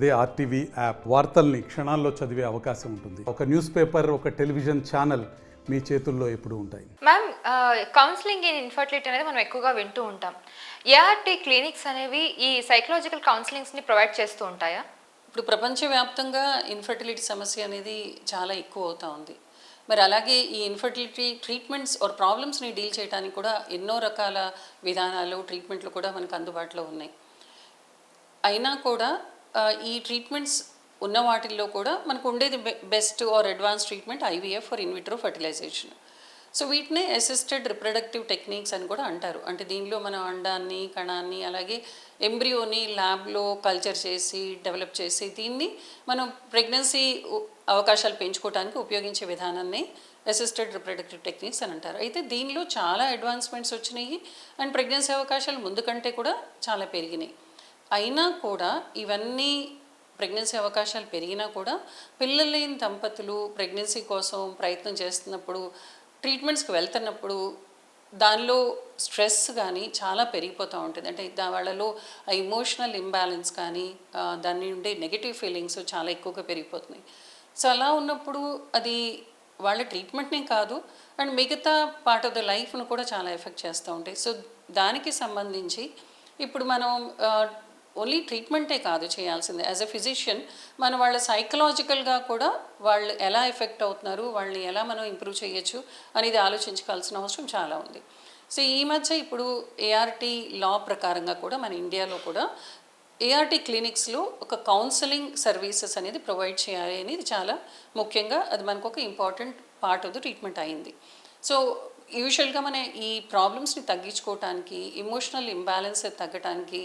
అదే RTV app వార్తల్ని క్షణాల్లో చదివే అవకాశం ఉంటుంది. ఒక న్యూస్ పేపర్ ఒక టెలివిజన్ ఛానల్ మీ చేతుల్లో ఎప్పుడూ ఉంటాయి. మ్యామ్ కౌన్సిలింగ్ ఇన్ ఇన్ఫర్టిలిటీ అనేది మనం ఎక్కువగా వింటూ ఉంటాం. ఏఆర్టీ క్లినిక్స్ అనేవి ఈ సైకలాజికల్ కౌన్సిలింగ్స్ని ప్రొవైడ్ చేస్తూ ఉంటాయా? ఇప్పుడు ప్రపంచవ్యాప్తంగా ఇన్ఫర్టిలిటీ సమస్య అనేది చాలా ఎక్కువ అవుతా ఉంది. మరి అలాగే ఈ ఇన్ఫర్టిలిటీ ట్రీట్మెంట్స్ ఆర్ ప్రాబ్లమ్స్ని డీల్ చేయడానికి కూడా ఎన్నో రకాల విధానాలు ట్రీట్మెంట్లు కూడా మనకు అందుబాటులో ఉన్నాయి. అయినా కూడా ఈ ట్రీట్మెంట్స్ ఉన్న వాటిల్లో కూడా మనకు ఉండేది best or advance treatment IVF for in vitro fertilisation so వీటినే అసిస్టెడ్ రిప్రొడక్టివ్ టెక్నిక్స్ అని కూడా అంటారు. అంటే దీనిలో మనం అండాన్ని కణాన్ని అలాగే ఎంబ్రియోని ల్యాబ్లో కల్చర్ చేసి డెవలప్ చేసి దీన్ని మనం ప్రెగ్నెన్సీ అవకాశాలు పెంచుకోవడానికి ఉపయోగించే విధానాన్ని అసిస్టెడ్ రిప్రొడక్టివ్ టెక్నిక్స్ అని అంటారు. అయితే దీనిలో చాలా అడ్వాన్స్మెంట్స్ వచ్చినాయి. అండ్ ప్రెగ్నెన్సీ అవకాశాలు ముందు కంటే కూడా చాలా పెరిగినాయి. అయినా కూడా ఇవన్నీ ప్రెగ్నెన్సీ అవకాశాలు పెరిగినా కూడా పిల్లలు లేని దంపతులు ప్రెగ్నెన్సీ కోసం ప్రయత్నం చేస్తున్నప్పుడు ట్రీట్మెంట్స్కి వెళ్తున్నప్పుడు దానిలో స్ట్రెస్ కానీ చాలా పెరిగిపోతూ ఉంటుంది. అంటే దా వాళ్ళలో ఆ ఇమోషనల్ ఇంబ్యాలెన్స్ కానీ దాని నుండి నెగిటివ్ ఫీలింగ్స్ చాలా ఎక్కువగా పెరిగిపోతున్నాయి. సో అలా ఉన్నప్పుడు అది వాళ్ళ ట్రీట్మెంట్నే కాదు అండ్ మిగతా పార్ట్ ఆఫ్ ద లైఫ్ను కూడా చాలా ఎఫెక్ట్ చేస్తూ ఉంటాయి. సో దానికి సంబంధించి ఇప్పుడు మనం ఓన్లీ ట్రీట్మెంటే కాదు చేయాల్సింది. యాజ్ ఎ ఫిజిషియన్ మన వాళ్ళ సైకలాజికల్గా కూడా వాళ్ళు ఎలా ఎఫెక్ట్ అవుతున్నారు వాళ్ళని ఎలా మనం ఇంప్రూవ్ చేయొచ్చు అనేది ఆలోచించుకోవాల్సిన అవసరం చాలా ఉంది. సో ఈ మధ్య ఇప్పుడు ఏఆర్టీ లా ప్రకారంగా కూడా మన ఇండియాలో కూడా ఏఆర్టీ క్లినిక్స్లో ఒక కౌన్సిలింగ్ సర్వీసెస్ అనేది ప్రొవైడ్ చేయాలి అనేది చాలా ముఖ్యంగా అది మనకు ఒక important part of the treatment అయింది. సో యూజువల్గా మన ఈ ప్రాబ్లమ్స్ని తగ్గించుకోవటానికి ఇమోషనల్ ఇంబ్యాలెన్స్ తగ్గటానికి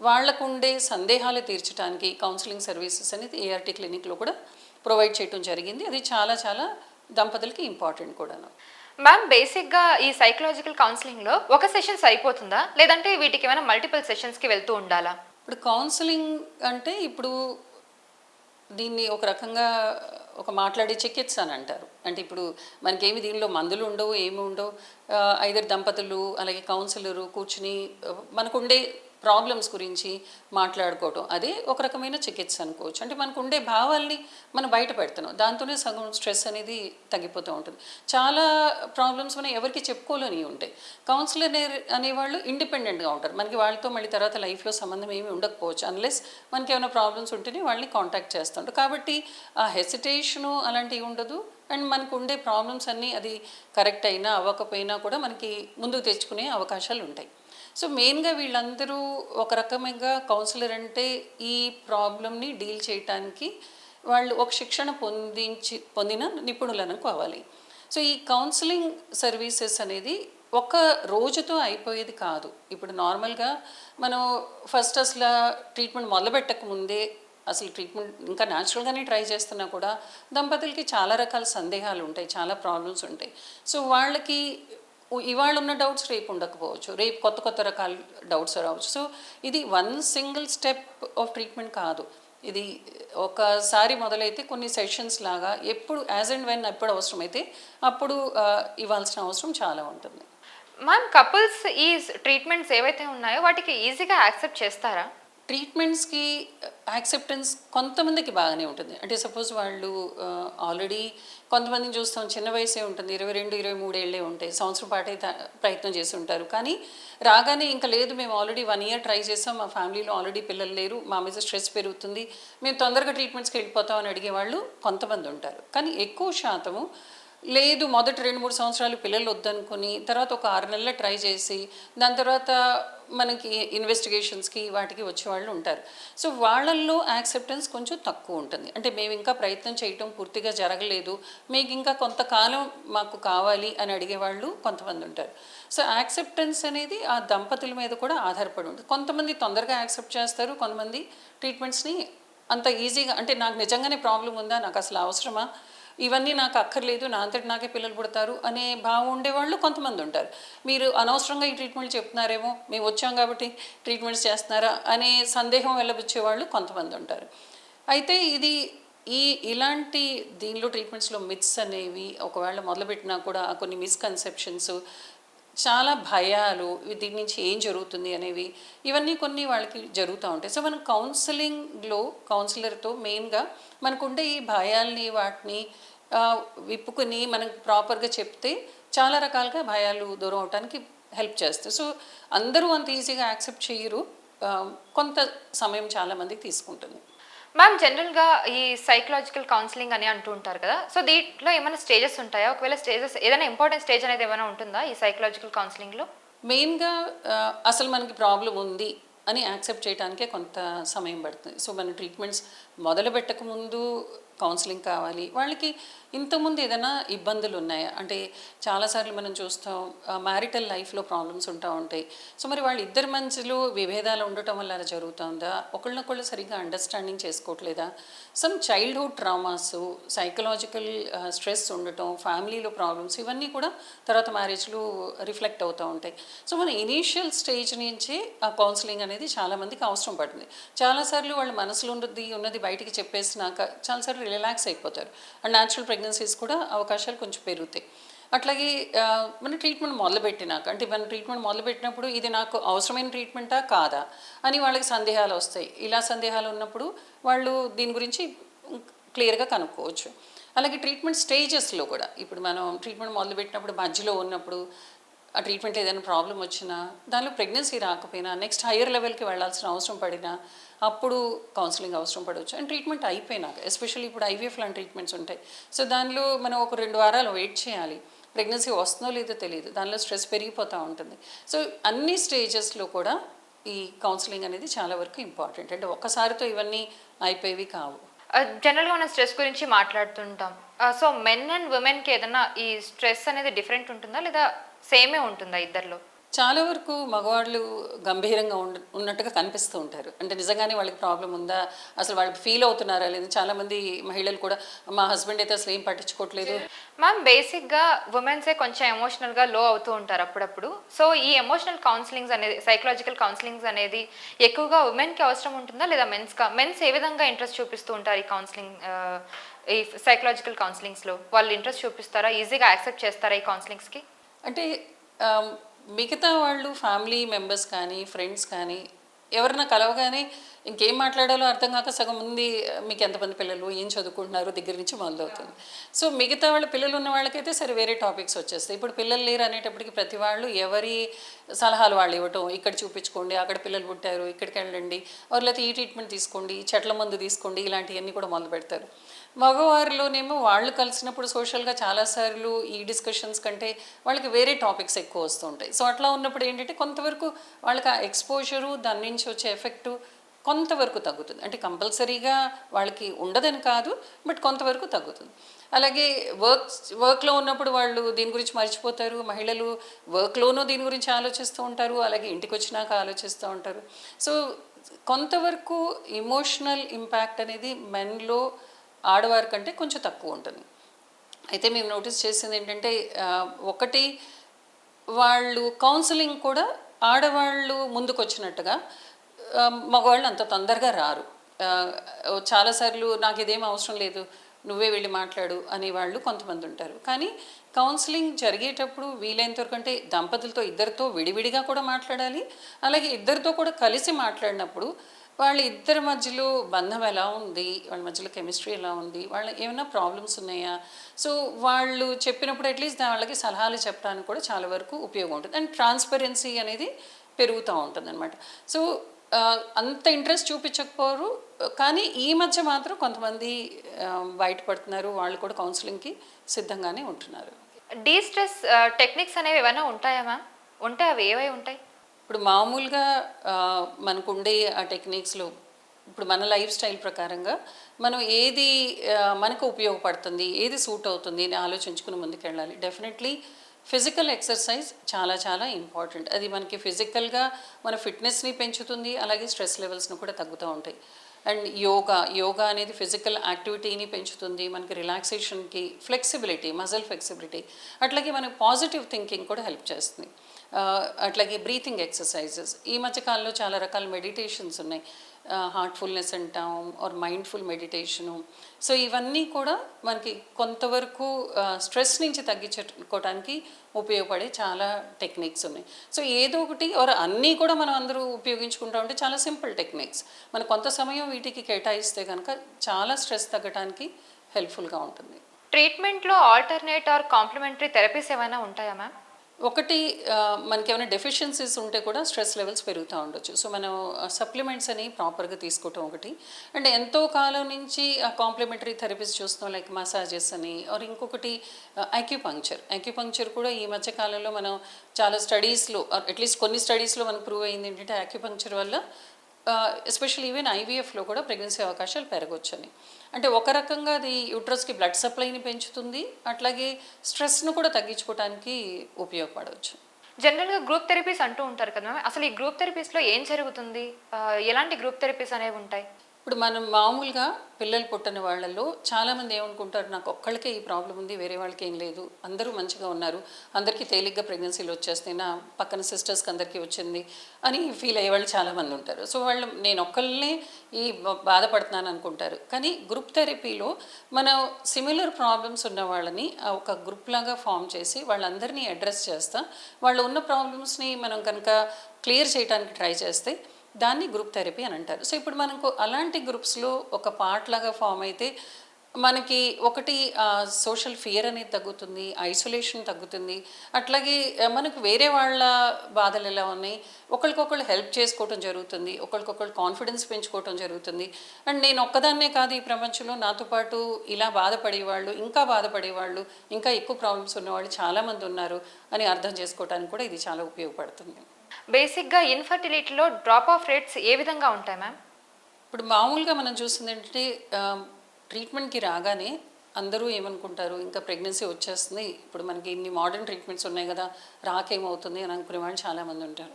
వాళ్ళకు ఉండే సందేహాలు తీర్చడానికి కౌన్సిలింగ్ సర్వీసెస్ అనేది ఏఆర్టీ క్లినిక్లో కూడా ప్రొవైడ్ చేయడం జరిగింది. అది చాలా చాలా దంపతులకి ఇంపార్టెంట్ కూడాను. మ్యామ్ బేసిక్గా ఈ సైకలాజికల్ కౌన్సిలింగ్లో ఒక సెషన్ సరిపోతుందా? లేదంటే వీటికి ఏమైనా మల్టిపుల్ సెషన్స్కి వెళ్తూ ఉండాలా? ఇప్పుడు కౌన్సిలింగ్ అంటే ఇప్పుడు దీన్ని ఒక రకంగా ఒక మాట్లాడే చికిత్స అని అంటారు. అంటే ఇప్పుడు మనకేమి దీనిలో మందులు ఉండవు ఏమి ఉండవు. ఐదరు దంపతులు అలాగే కౌన్సిలరు కూర్చుని మనకుండే ప్రాబ్లమ్స్ గురించి మాట్లాడుకోవటం. అదే ఒక రకమైన చికిత్స అనుకోవచ్చు. అంటే మనకు ఉండే భావాల్ని మనం బయట పెడుతున్నాం. దాంతోనే సగం స్ట్రెస్ అనేది తగ్గిపోతూ ఉంటుంది. చాలా ప్రాబ్లమ్స్ మనం ఎవరికి చెప్పుకోలేని ఉంటాయి. కౌన్సిలర్ అనేవాళ్ళు ఇండిపెండెంట్గా ఉంటారు. మనకి వాళ్ళతో మళ్ళీ తర్వాత లైఫ్లో సంబంధం ఏమి ఉండకపోవచ్చు. అన్లెస్ మనకి ఏమైనా ప్రాబ్లమ్స్ ఉంటేనే వాళ్ళని కాంటాక్ట్ చేస్తుంటారు. కాబట్టి ఆ హెసిటేషను అలాంటివి ఉండదు. అండ్ మనకు ఉండే ప్రాబ్లమ్స్ అన్నీ అది కరెక్ట్ అయినా అవ్వకపోయినా కూడా మనకి ముందుకు తెచ్చుకునే అవకాశాలు ఉంటాయి సో మెయిన్గా వీళ్ళందరూ ఒక రకమైన కౌన్సిలర్ అంటే ఈ ప్రాబ్లమ్ని డీల్ చేయటానికి వాళ్ళు ఒక శిక్షణ పొందించి పొందిన నిపుణులను కావాలి. సో ఈ కౌన్సిలింగ్ సర్వీసెస్ అనేది ఒక రోజుతో అయిపోయేది కాదు. ఇప్పుడు నార్మల్గా మనం ఫస్ట్ అసలు ట్రీట్మెంట్ మొదలుపెట్టక ముందే అసలు ట్రీట్మెంట్ ఇంకా న్యాచురల్గానే ట్రై చేస్తున్నా కూడా దంపతులకి చాలా రకాల సందేహాలు ఉంటాయి చాలా ప్రాబ్లమ్స్ ఉంటాయి. సో వాళ్ళకి ఇవాళ ఉన్న డౌట్స్ రేపు ఉండకపోవచ్చు. రేపు కొత్త కొత్త రకాల డౌట్స్ రావచ్చు. సో ఇది one single step of treatment కాదు. ఇది ఒకసారి మొదలైతే కొన్ని సెషన్స్ లాగా ఎప్పుడు యాజ్ అండ్ వెన్ ఎప్పుడు అవసరమైతే అప్పుడు ఇవ్వాల్సిన అవసరం చాలా ఉంటుంది. మ్యామ్ కపుల్స్ ఈ ట్రీట్మెంట్స్ ఏవైతే ఉన్నాయో వాటికి ఈజీగా యాక్సెప్ట్ చేస్తారా? ట్రీట్మెంట్స్కి యాక్సెప్టెన్స్ కొంతమందికి బాగానే ఉంటుంది. అంటే సపోజ్ వాళ్ళు ఆల్రెడీ కొంతమందిని చూస్తాం చిన్న వయసే ఉంటుంది ఇరవై రెండు ఇరవై మూడేళ్ళే ఉంటాయి సంవత్సరం పాటే త- ప్రయత్నం చేసి ఉంటారు కానీ రాగానే ఇంకా లేదు మేము ఆల్రెడీ వన్ ఇయర్ ట్రై చేసాం మా ఫ్యామిలీలో ఆల్రెడీ పిల్లలు లేరు మా మీద స్ట్రెస్ పెరుగుతుంది మేము తొందరగా ట్రీట్మెంట్స్కి వెళ్ళిపోతాం అని అడిగే వాళ్ళు కొంతమంది ఉంటారు. కానీ ఎక్కువ శాతము లేదు మొదటి రెండు మూడు సంవత్సరాలు పిల్లలు వద్దనుకొని తర్వాత ఒక ఆరు నెలల ట్రై చేసి దాని తర్వాత మనకి ఇన్వెస్టిగేషన్స్కి వాటికి వచ్చే వాళ్ళు ఉంటారు. సో వాళ్ళల్లో యాక్సెప్టెన్స్ కొంచెం తక్కువ ఉంటుంది. అంటే మేము ఇంకా ప్రయత్నం చేయటం పూర్తిగా జరగలేదు. మీకు ఇంకా కొంతకాలం మాకు కావాలి అని అడిగే వాళ్ళు కొంతమంది ఉంటారు. సో యాక్సెప్టెన్స్ అనేది ఆ దంపతుల మీద కూడా ఆధారపడి ఉంటుంది. కొంతమంది తొందరగా యాక్సెప్ట్ చేస్తారు కొంతమంది ట్రీట్మెంట్స్ని అంత ఈజీగా అంటే నాకు నిజంగానే ప్రాబ్లం ఉందా నాకు అసలు అవసరమా ఇవన్నీ నాకు అక్కర్లేదు నా అంతటి నాకే పిల్లలు పుడతారు అనే భావం ఉండేవాళ్ళు కొంతమంది ఉంటారు. మీరు అనవసరంగా ఈ ట్రీట్మెంట్ చెప్తున్నారేమో మేము వచ్చాం కాబట్టి ట్రీట్మెంట్స్ చేస్తున్నారా అనే సందేహం వెళ్ళబుచ్చేవాళ్ళు కొంతమంది ఉంటారు. అయితే ఇది ఈ ఇలాంటి దీనిలో ట్రీట్మెంట్స్లో మిత్స్ అనేవి ఒకవేళ మొదలుపెట్టినా కూడా కొన్ని మిస్కన్సెప్షన్స్ చాలా భయాలు దీని నుంచి ఏం జరుగుతుంది అనేవి ఇవన్నీ కొన్ని వాళ్ళకి జరుగుతూ ఉంటాయి. సో మనం కౌన్సిలింగ్లో కౌన్సిలర్తో మెయిన్గా మనకుండే ఈ భయాల్ని వాటిని విప్పుకుని మనం ప్రాపర్గా చెప్తే చాలా రకాలుగా భయాలు దూరం అవడానికి హెల్ప్ చేస్తాయి. సో అందరూ అంత ఈజీగా యాక్సెప్ట్ చేయరు. కొంత సమయం చాలా మందికి తీసుకుంటుంది. మ్యామ్ జనరల్గా ఈ సైకలాజికల్ కౌన్సిలింగ్ అని అంటూ ఉంటారు కదా. సో దీంట్లో ఏమైనా స్టేజెస్ ఉంటాయా? ఒకవేళ స్టేజెస్ ఏదైనా ఇంపార్టెంట్ స్టేజ్ అనేది ఏమైనా ఉంటుందా ఈ సైకలాజికల్ కౌన్సిలింగ్లో మెయిన్గా అసలు మనకి ప్రాబ్లం ఉంది అని యాక్సెప్ట్ చేయడానికే కొంత సమయం పడుతుంది. సో మన ట్రీట్మెంట్స్ మొదలు పెట్టకముందు కౌన్సిలింగ్ కావాలి. వాళ్ళకి ఇంతకుముందు ఏదైనా ఇబ్బందులు ఉన్నాయా? అంటే చాలాసార్లు మనం చూస్తాం మ్యారిటల్ లైఫ్లో ప్రాబ్లమ్స్ ఉంటా ఉంటాయి. సో మరి వాళ్ళ ఇద్దరి మనుషులు విభేదాలు ఉండటం వల్ల అలా జరుగుతుందా? ఒకళ్ళనొకళ్ళు సరిగ్గా understanding చేసుకోవట్లేదా? Some childhood traumas psychological stress ఉండటం ఫ్యామిలీలో ప్రాబ్లమ్స్ ఇవన్నీ కూడా తర్వాత మ్యారేజ్లు రిఫ్లెక్ట్ అవుతూ ఉంటాయి. సో మన ఇనీషియల్ స్టేజ్ నుంచి ఆ కౌన్సిలింగ్ అనేది చాలామందికి అవసరం పడుతుంది. చాలాసార్లు వాళ్ళ మనసులో ఉన్నది ఉన్నది బయటికి చెప్పేసినాక చాలాసార్లు రిలాక్స్ అయిపోతారు. అండ్ న్యాచురల్ ప్రెగ్నెన్సీస్ కూడా అవకాశాలు కొంచెం పెరుగుతాయి. అట్లాగే మన ట్రీట్మెంట్ మొదలుపెట్టినాక అంటే మన ట్రీట్మెంట్ మొదలుపెట్టినప్పుడు ఇది నాకు అవసరమైన ట్రీట్మెంటా కాదా అని వాళ్ళకి సందేహాలు వస్తాయి. ఇలా సందేహాలు ఉన్నప్పుడు వాళ్ళు దీని గురించి క్లియర్గా కనుక్కోవచ్చు. అలాగే ట్రీట్మెంట్ స్టేజెస్లో కూడా ఇప్పుడు మనం ట్రీట్మెంట్ మొదలుపెట్టినప్పుడు మధ్యలో ఉన్నప్పుడు ఆ ట్రీట్మెంట్ ఏదైనా ప్రాబ్లం వచ్చినా దానిలో ప్రెగ్నెన్సీ రాకపోయినా నెక్స్ట్ హయ్యర్ లెవెల్కి వెళ్ళాల్సిన అవసరం పడినా అప్పుడు కౌన్సిలింగ్ అవసరం పడవచ్చు. అండ్ ట్రీట్మెంట్ అయిపోయినాక ఎస్పెషల్లీ ఇప్పుడు ఐవీఎఫ్ లాంటి ట్రీట్మెంట్స్ ఉంటాయి. సో దానిలో మనం ఒక రెండు వారాలు వెయిట్ చేయాలి. ప్రెగ్నెన్సీ వస్తుందో లేదో తెలియదు. దానిలో స్ట్రెస్ పెరిగిపోతూ ఉంటుంది. సో అన్ని స్టేజెస్లో కూడా ఈ కౌన్సిలింగ్ అనేది చాలా వరకు ఇంపార్టెంట్ అంటే ఒక్కసారితో ఇవన్నీ అయిపోయేవి కావు. జనరల్గా మనం స్ట్రెస్ గురించి మాట్లాడుతుంటాం. సో మెన్ అండ్ ఉమెన్కి ఏదైనా ఈ స్ట్రెస్ అనేది డిఫరెంట్ ఉంటుందా? లేదా సేమే ఉంటుందా ఇద్దరిలో? చాలా వరకు మగవాళ్ళు గంభీరంగా ఉండ ఉన్నట్టుగా కనిపిస్తూ ఉంటారు. అంటే నిజంగానే వాళ్ళకి ప్రాబ్లం ఉందా? అసలు వాళ్ళు ఫీల్ అవుతున్నారా? లేదు చాలామంది మహిళలు కూడా మా హస్బెండ్ అయితే అసలు ఏం పట్టించుకోవట్లేదు. మ్యామ్ బేసిక్గా ఉమెన్సే కొంచెం ఎమోషనల్గా లో అవుతూ ఉంటారు అప్పుడప్పుడు. సో ఈ ఎమోషనల్ కౌన్సిలింగ్స్ అనేది సైకలాజికల్ కౌన్సిలింగ్స్ అనేది ఎక్కువగా ఉమెన్కి అవసరం ఉంటుందా? లేదా మెన్స్గా మెన్స్ ఏ విధంగా ఇంట్రెస్ట్ చూపిస్తూ ఉంటారు ఈ కౌన్సిలింగ్ ఈ సైకలాజికల్ కౌన్సిలింగ్స్లో వాళ్ళు ఇంట్రెస్ట్ చూపిస్తారా? ఈజీగా యాక్సెప్ట్ చేస్తారా ఈ కౌన్సిలింగ్స్కి అంటే మిగతా వాళ్ళు ఫ్యామిలీ మెంబర్స్ కానీ ఫ్రెండ్స్ కానీ ఎవరన్నా కలవగానే ఇంకేం మాట్లాడాలో అర్థం కాక సగం ఉంది మీకు ఎంతమంది పిల్లలు? ఏం చదువుకుంటున్నారు? దగ్గర నుంచి మొదలవుతుంది. సో మిగతా వాళ్ళ పిల్లలు ఉన్న వాళ్ళకైతే సరే వేరే టాపిక్స్ వచ్చేస్తాయి. ఇప్పుడు పిల్లలు లేరు అనేటప్పటికి ప్రతి వాళ్ళు ఎవరి సలహాలు వాళ్ళు ఇవ్వటం ఇక్కడ చూపించుకోండి అక్కడ పిల్లలు పుట్టారు ఇక్కడికి వెళ్ళండి లేకపోతే ఈ ట్రీట్మెంట్ తీసుకోండి చెట్ల మందు తీసుకోండి ఇలాంటివన్నీ కూడా మొదలు పెడతారు మగవారిలోనేమో వాళ్ళు కలిసినప్పుడు సోషల్గా చాలాసార్లు ఈ డిస్కషన్స్ కంటే వాళ్ళకి వేరే టాపిక్స్ ఎక్కువ వస్తూ ఉంటాయి. సో అట్లా ఉన్నప్పుడు ఏంటంటే కొంతవరకు వాళ్ళకి ఆ ఎక్స్పోజరు దాని నుంచి వచ్చే ఎఫెక్టు కొంతవరకు తగ్గుతుంది. అంటే కంపల్సరీగా వాళ్ళకి ఉండదని కాదు బట్ కొంతవరకు తగ్గుతుంది. అలాగే వర్క్ వర్క్లో ఉన్నప్పుడు వాళ్ళు దీని గురించి మర్చిపోతారు. మహిళలు వర్క్లోనూ దీని గురించి ఆలోచిస్తూ ఉంటారు. అలాగే ఇంటికి వచ్చినాక ఆలోచిస్తూ ఉంటారు. సో కొంతవరకు ఇమోషనల్ ఇంపాక్ట్ అనేది మెన్లో ఆడవారి కంటే కొంచెం తక్కువ ఉంటుంది. అయితే మేము నోటీస్ చేసింది ఏంటంటే ఒకటి వాళ్ళు కౌన్సిలింగ్ కూడా ఆడవాళ్ళు ముందుకు వచ్చినట్టుగా మగవాళ్ళు అంత తొందరగా రారు. చాలాసార్లు నాకు ఇదేం అవసరం లేదు నువ్వే వెళ్ళి మాట్లాడు అనేవాళ్ళు కొంతమంది ఉంటారు. కానీ కౌన్సిలింగ్ జరిగేటప్పుడు వీలైనంత వరకు అంటే దంపతులతో ఇద్దరితో విడివిడిగా కూడా మాట్లాడాలి అలాగే ఇద్దరితో కూడా కలిసి మాట్లాడినప్పుడు వాళ్ళ ఇద్దరి మధ్యలో బంధం ఎలా ఉంది? వాళ్ళ మధ్యలో కెమిస్ట్రీ ఎలా ఉంది? వాళ్ళ ఏమైనా ప్రాబ్లమ్స్ ఉన్నాయా? సో వాళ్ళు చెప్పినప్పుడు అట్లీస్ట్ వాళ్ళకి సలహాలు చెప్పడానికి కూడా చాలా వరకు ఉపయోగం ఉంటుంది. అండ్ ట్రాన్స్పరెన్సీ అనేది పెరుగుతూ ఉంటుంది అనమాట సో అంత ఇంట్రెస్ట్ చూపించకపోరు. కానీ ఈ మధ్య మాత్రం కొంతమంది బయటపడుతున్నారు. వాళ్ళు కూడా కౌన్సిలింగ్కి సిద్ధంగానే ఉంటున్నారు. డీ స్ట్రెస్ టెక్నిక్స్ అనేవి ఏమైనా ఉంటాయా మ్యామ్? ఉంటే అవి? ఏవై ఉంటాయి? ఇప్పుడు మామూలుగా మనకుండే ఆ టెక్నిక్స్లో ఇప్పుడు మన లైఫ్ స్టైల్ ప్రకారంగా మనం ఏది మనకు ఉపయోగపడుతుంది ఏది సూట్ అవుతుంది అని ఆలోచించుకుని ముందుకెళ్ళాలి. డెఫినెట్లీ ఫిజికల్ ఎక్సర్సైజ్ చాలా చాలా ఇంపార్టెంట్. అది మనకి ఫిజికల్గా మన ఫిట్నెస్ని పెంచుతుంది అలాగే స్ట్రెస్ లెవెల్స్ని కూడా తగ్గుతూ ఉంటాయి. అండ్ యోగా యోగా అనేది ఫిజికల్ యాక్టివిటీని పెంచుతుంది మనకి రిలాక్సేషన్కి ఫ్లెక్సిబిలిటీ మజిల్ ఫ్లెక్సిబిలిటీ అట్లాగే మనకి పాజిటివ్ థింకింగ్ కూడా హెల్ప్ చేస్తుంది. అట్లాగే బ్రీతింగ్ ఎక్సర్సైజెస్ ఈ మధ్యకాలంలో చాలా రకాల మెడిటేషన్స్ ఉన్నాయి. హార్ట్ఫుల్నెస్ అంటాం ఆర్ మైండ్ఫుల్ మెడిటేషను సో ఇవన్నీ కూడా మనకి కొంతవరకు స్ట్రెస్ నుంచి తగ్గించుకోవడానికి ఉపయోగపడే చాలా టెక్నిక్స్ ఉన్నాయి. సో ఏదో ఒకటి ఆర్ అన్నీ కూడా మనం అందరూ ఉపయోగించుకుంటా ఉంటే చాలా సింపుల్ టెక్నిక్స్ మనం కొంత సమయం వీటికి కేటాయిస్తే కనుక చాలా స్ట్రెస్ తగ్గడానికి హెల్ప్ఫుల్గా ఉంటుంది. ట్రీట్మెంట్లో ఆల్టర్నేట్ ఆర్ కాంప్లిమెంటరీ థెరపీస్ ఏమైనా ఉంటాయా మ్యామ్? ఒకటి మనకి ఏమైనా డెఫిషియన్సీస్ ఉంటే కూడా స్ట్రెస్ లెవెల్స్ పెరుగుతూ ఉండొచ్చు. సో మనం సప్లిమెంట్స్ అని ప్రాపర్గా తీసుకోవటం ఒకటి. అండ్ ఎంతో కాలం నుంచి ఆ కాంప్లిమెంటరీ థెరపీస్ చూస్తున్నాం లైక్ మసాజెస్ అని. ఆర్ ఇంకొకటి అక్యుపంక్చర్ అక్యుపంక్చర్ కూడా ఈ మధ్య కాలంలో మనం చాలా స్టడీస్లో అట్లీస్ట్ కొన్ని స్టడీస్లో మనకు ప్రూవ్ అయింది ఏంటంటే అక్యుపంక్చర్ వల్ల ఎస్పెషల్ ఈవెన్ ఐవీఎఫ్లో కూడా ప్రెగ్నెన్సీ అవకాశాలు పెరగొచ్చని. అంటే ఒక రకంగా అది యూట్రస్కి బ్లడ్ సప్లైని పెంచుతుంది అట్లాగే స్ట్రెస్ను కూడా తగ్గించుకోవడానికి ఉపయోగపడవచ్చు. జనరల్గా గ్రూప్ థెరపీస్ అంటూ ఉంటారు కదా అసలు ఈ గ్రూప్ థెరపీస్లో ఏం జరుగుతుంది? ఎలాంటి గ్రూప్ థెరపీస్ అనేవి ఉంటాయి? ఇప్పుడు మనం మామూలుగా పిల్లలు పుట్టిన వాళ్ళల్లో చాలామంది ఏమనుకుంటారు నాకు ఒక్కళ్ళకే ఈ ప్రాబ్లం ఉంది వేరే వాళ్ళకి ఏం లేదు అందరూ మంచిగా ఉన్నారు అందరికీ తేలిగ్గా ప్రెగ్నెన్సీలు వచ్చేస్తాయి నా పక్కన సిస్టర్స్కి అందరికీ వచ్చింది అని ఫీల్ అయ్యే వాళ్ళు చాలామంది ఉంటారు. సో వాళ్ళు నేను ఒక్కళ్ళనే ఈ బాధపడుతున్నాను అనుకుంటారు. కానీ గ్రూప్ థెరపీలో మనం సిమిలర్ ప్రాబ్లమ్స్ ఉన్న వాళ్ళని ఒక గ్రూప్ లాగా ఫామ్ చేసి వాళ్ళందరినీ అడ్రస్ చేస్తా వాళ్ళు ఉన్న ప్రాబ్లమ్స్ని మనం కనుక క్లియర్ చేయడానికి ట్రై చేస్తే దాన్ని గ్రూప్ థెరపీ అని అంటారు. సో ఇప్పుడు మనకు అలాంటి గ్రూప్స్లో ఒక పార్ట్ లాగా ఫామ్ అయితే మనకి ఒకటి సోషల్ ఫియర్ అనేది తగ్గుతుంది ఐసోలేషన్ తగ్గుతుంది. అట్లాగే మనకు వేరే వాళ్ళ బాధలు ఎలా ఉన్నాయి? ఒకరికొకళ్ళు హెల్ప్ చేసుకోవటం జరుగుతుంది ఒకరికొకళ్ళు కాన్ఫిడెన్స్ పెంచుకోవటం జరుగుతుంది. అండ్ నేను ఒక్కదాన్నే కాదు ఈ ప్రపంచంలో నాతో పాటు ఇలా బాధపడేవాళ్ళు ఇంకా బాధపడేవాళ్ళు ఇంకా ఎక్కువ ప్రాబ్లమ్స్ ఉన్నవాళ్ళు చాలామంది ఉన్నారు అని అర్థం చేసుకోవడానికి కూడా ఇది చాలా ఉపయోగపడుతుంది. బేసిక్గా ఇన్ఫర్టిలిటీలో డ్రాప్ ఆఫ్ రేట్స్ ఏ విధంగా ఉంటాయి మ్యామ్? ఇప్పుడు మామూలుగా మనం చూసింది ఏంటంటే ట్రీట్మెంట్కి రాగానే అందరూ ఏమనుకుంటారు ఇంకా ప్రెగ్నెన్సీ వచ్చేస్తుంది ఇప్పుడు మనకి ఇన్ని మోడర్న్ ట్రీట్మెంట్స్ ఉన్నాయి కదా రాకేమవుతుంది అని అనుకునే వాళ్ళు చాలామంది ఉంటారు.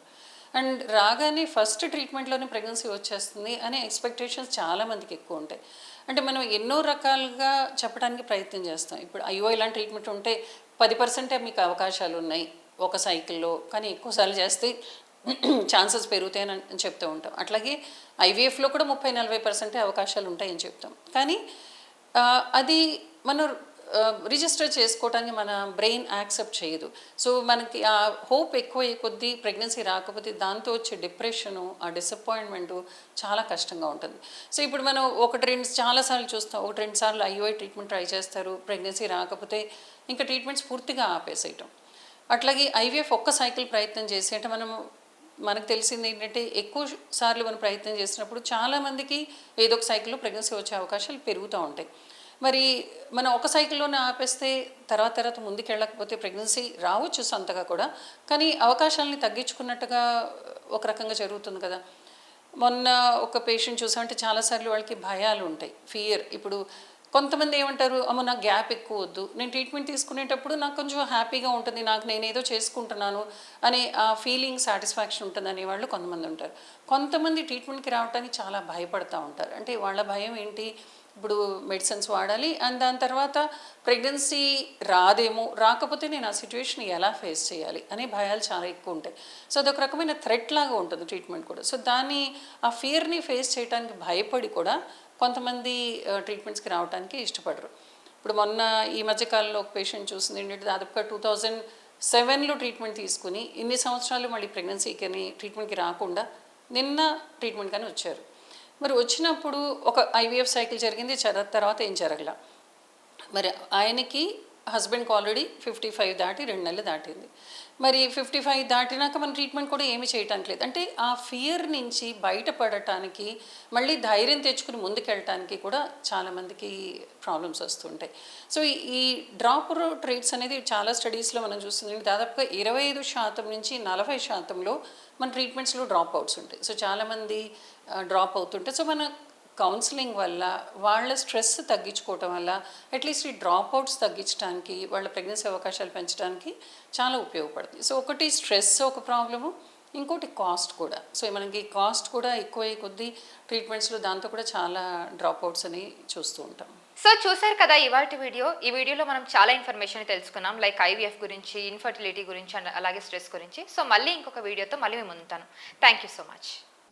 అండ్ రాగానే ఫస్ట్ ట్రీట్మెంట్లోనే ప్రెగ్నెన్సీ వచ్చేస్తుంది అనే ఎక్స్పెక్టేషన్స్ చాలామందికి ఎక్కువ ఉంటాయి. అంటే మనం ఎన్నో రకాలుగా చెప్పడానికి ప్రయత్నం చేస్తాం. ఇప్పుడు అయ్యో ఇలాంటి ట్రీట్మెంట్ ఉంటే పది పర్సెంటే మీకు అవకాశాలు ఉన్నాయి ఒక సైకిల్లో కానీ ఎక్కువసార్లు చేస్తే ఛాన్సెస్ పెరుగుతాయని చెప్తూ ఉంటాం. అట్లాగే ఐవీఎఫ్లో కూడా ముప్పై నలభై పర్సెంటే అవకాశాలు ఉంటాయని చెప్తాం. కానీ అది మనం రిజిస్టర్ చేసుకోవడానికి మన బ్రెయిన్ యాక్సెప్ట్ చేయదు. సో మనకి ఆ హోప్ ఎక్కువ అయ్యే కొద్దీ ప్రెగ్నెన్సీ రాకపోతే దాంతో వచ్చే డిప్రెషను ఆ డిసప్పాయింట్మెంటు చాలా కష్టంగా ఉంటుంది. సో ఇప్పుడు మనం ఒకటి రెండు చాలాసార్లు చూస్తాం. ఒకటి రెండు సార్లు ఐఓఐ ట్రీట్మెంట్ ట్రై చేస్తారు. ప్రెగ్నెన్సీ రాకపోతే ఇంకా ట్రీట్మెంట్స్ పూర్తిగా ఆపేసేయటం. అట్లాగే ఐవీఎఫ్ ఒక్క సైకిల్ ప్రయత్నం చేసి అంటే మనం మనకు తెలిసింది ఏంటంటే ఎక్కువ సార్లు మనం ప్రయత్నం చేసినప్పుడు చాలామందికి ఏదో ఒక సైకిల్లో ప్రెగ్నెన్సీ వచ్చే అవకాశాలు పెరుగుతూ ఉంటాయి. మరి మనం ఒక సైకిల్లోనే ఆపేస్తే తర్వాత తర్వాత ముందుకు వెళ్ళకపోతే ప్రెగ్నెన్సీ రావచ్చు సొంతగా కూడా కానీ అవకాశాలని తగ్గించుకున్నట్టుగా ఒక రకంగా జరుగుతుంది కదా. మొన్న ఒక పేషెంట్ చూసామంటే చాలాసార్లు వాళ్ళకి భయాలు ఉంటాయి ఫియర్. ఇప్పుడు కొంతమంది ఏమంటారు అమ్మ నాకు గ్యాప్ ఎక్కువ వద్దు. నేను ట్రీట్మెంట్ తీసుకునేటప్పుడు నాకు కొంచెం హ్యాపీగా ఉంటుంది. నాకు నేను ఏదో చేసుకుంటున్నాను అనే ఆ ఫీలింగ్ సాటిస్ఫాక్షన్ ఉంటుంది అనే వాళ్ళు కొంతమంది ఉంటారు. కొంతమంది ట్రీట్మెంట్కి రావడానికి చాలా భయపడతా ఉంటారు. అంటే వాళ్ళ భయం ఏంటి? ఇప్పుడు మెడిసిన్స్ వాడాలి అండ్ దాని తర్వాత ప్రెగ్నెన్సీ రాదేమో రాకపోతే నేను ఆ సిచ్యువేషన్ ఎలా ఫేస్ చేయాలి అనే భయాలు చాలా ఎక్కువ ఉంటాయి. సో అదొక రకమైన థ్రెట్ లాగా ఉంటుంది ట్రీట్మెంట్ కూడా. సో దాన్ని ఆ ఫియర్ని ఫేస్ చేయడానికి భయపడి కూడా కొంతమంది ట్రీట్మెంట్స్కి రావడానికి ఇష్టపడరు. ఇప్పుడు మొన్న ఈ మధ్యకాలంలో ఒక పేషెంట్ చూసింది ఏంటంటే దాదాపుగా టూ థౌజండ్ సెవెన్లో ట్రీట్మెంట్ తీసుకుని ఇన్ని సంవత్సరాలు మళ్ళీ ప్రెగ్నెన్సీకి ట్రీట్మెంట్కి రాకుండా నిన్న ట్రీట్మెంట్ కానీ వచ్చారు. మరి వచ్చినప్పుడు ఒక ఐవీఎఫ్ సైకిల్ జరిగింది తర్వాత ఏం జరగల? మరి ఆయనకి హస్బెండ్కి ఆల్రెడీ ఫిఫ్టీ ఫైవ్ దాటి రెండు నెలలు దాటింది. మరి ఫిఫ్టీ ఫైవ్ దాటినాక మనం ట్రీట్మెంట్ కూడా ఏమీ చేయటానికి లేదు. అంటే ఆ ఫియర్ నుంచి బయటపడటానికి మళ్ళీ ధైర్యం తెచ్చుకుని ముందుకెళ్ళటానికి కూడా చాలామందికి ప్రాబ్లమ్స్ వస్తుంటాయి. సో ఈ- డ్రాప్ ట్రేట్స్ అనేది చాలా స్టడీస్లో మనం చూస్తుంది దాదాపుగా ఇరవై ఐదు శాతం నుంచి నలభై శాతంలో మన ట్రీట్మెంట్స్లో డ్రాప్ అవుట్స్ ఉంటాయి. సో చాలామంది డ్రాప్ అవుతుంటాయి. సో మన కౌన్సిలింగ్ వల్ల వాళ్ళ స్ట్రెస్ తగ్గించుకోవటం వల్ల అట్లీస్ట్ ఈ డ్రాప్ అవుట్స్ తగ్గించడానికి వాళ్ళ ప్రెగ్నెన్సీ అవకాశాలు పెంచడానికి చాలా ఉపయోగపడుతుంది. సో ఒకటి స్ట్రెస్ ఒక ప్రాబ్లము ఇంకోటి కాస్ట్ కూడా. సో మనకి కాస్ట్ కూడా ఎక్కువ కొద్దీ ట్రీట్మెంట్స్లో దాంతో కూడా చాలా డ్రాప్ అవుట్స్ అని చూస్తూ ఉంటాం. సో చూసారు కదా ఇవాళ వీడియో. ఈ వీడియోలో మనం చాలా ఇన్ఫర్మేషన్ తెలుసుకున్నాం లైక్ ఐవీఎఫ్ గురించి ఇన్ఫర్టిలిటీ గురించి అండ్ అలాగే స్ట్రెస్ గురించి. సో మళ్ళీ ఇంకొక వీడియోతో మళ్ళీ మేము ఉంటాను. Thank you so much